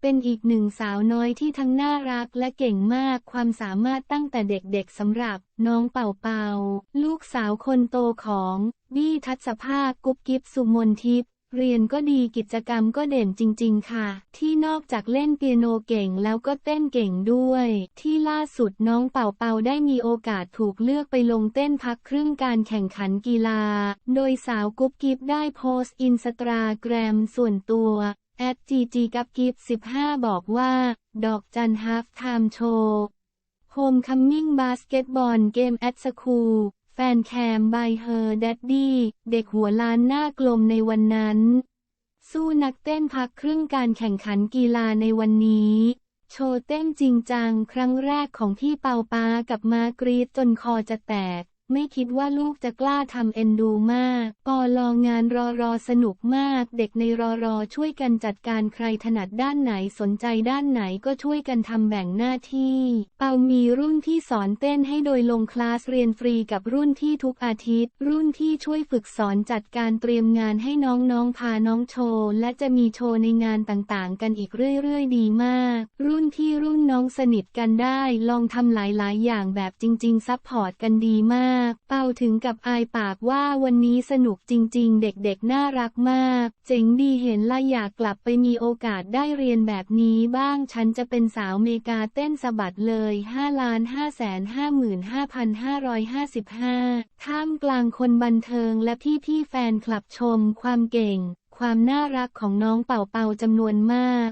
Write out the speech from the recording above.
เป็นอีกหนึ่งสาวน้อยที่ทั้งน่ารักและเก่งมากความสามารถตั้งแต่เด็กๆสำหรับน้องเป่าเปาลูกสาวคนโตของบี้ทัศภาคกุ๊บกิ๊บสุมนทิพย์เรียนก็ดีกิจกรรมก็เด่นจริง ๆ ค่ะ ที่นอกจากเล่นเปียโนเก่งแล้วก็เต้นเก่งด้วย ที่ล่าสุดน้องเป่าเปาได้มีโอกาสถูกเลือกไปลงเต้นพักครึ่งการแข่งขันกีฬา โดยสาวกุ๊บกิ๊บได้โพสต์อินสตาแกรมส่วนตัว แอดจีจีกับกิฟ15บอกว่า ดอกจันฮัฟไทม์โชว์โฮมคัมมิ่งบาสเกตบอลเกมแอดสคูลแฟนแคมบายเฮอร์ดดดี้เด็กหัวล้านหน้ากลมในวันนั้น สู้นักเต้นพักครึ่งการแข่งขันกีฬาในวันนี้ โชว์เต้นจริงจังครั้งแรกของพี่เปาปากับมากรีดจนคอจะแตก ไม่คิดว่าลูกจะกล้าทำเอ็นดูมาก ปอลองงานรอรอสนุกมาก เด็กในรอรอช่วยกันจัดการใครถนัดด้านไหนสนใจด้านไหนก็ช่วยกันทำแบ่งหน้าที่ เปามีรุ่นที่สอนเต้นให้โดยลงคลาสเรียนฟรีกับรุ่นที่ทุกอาทิตย์ รุ่นที่ช่วยฝึกสอนจัดการเตรียมงานให้น้องๆพาน้องโชว์และจะมีโชว์ในงานต่างๆ กันอีกเรื่อยๆ ดีมาก รุ่นที่รุ่นน้องสนิทกันได้ ลองทำหลายๆ อย่างแบบจริง ๆ ซัพพอร์ตกันดีมากเปาถึงกับอายปากว่าวันนี้สนุกจริง ๆ เด็กๆ น่ารักมาก เจ๋งดีเห็นละอยากกลับไปมีโอกาสได้เรียนแบบนี้บ้าง ฉันจะเป็นสาวเมกาเต้นสะบัดเลย5ล้าน5 5 5 5 5ท่ามกลางคนบันเทิงและพี่ๆแฟนคลับชมความเก่ง ความน่ารักของน้องเป่าเป่าจำนวนมาก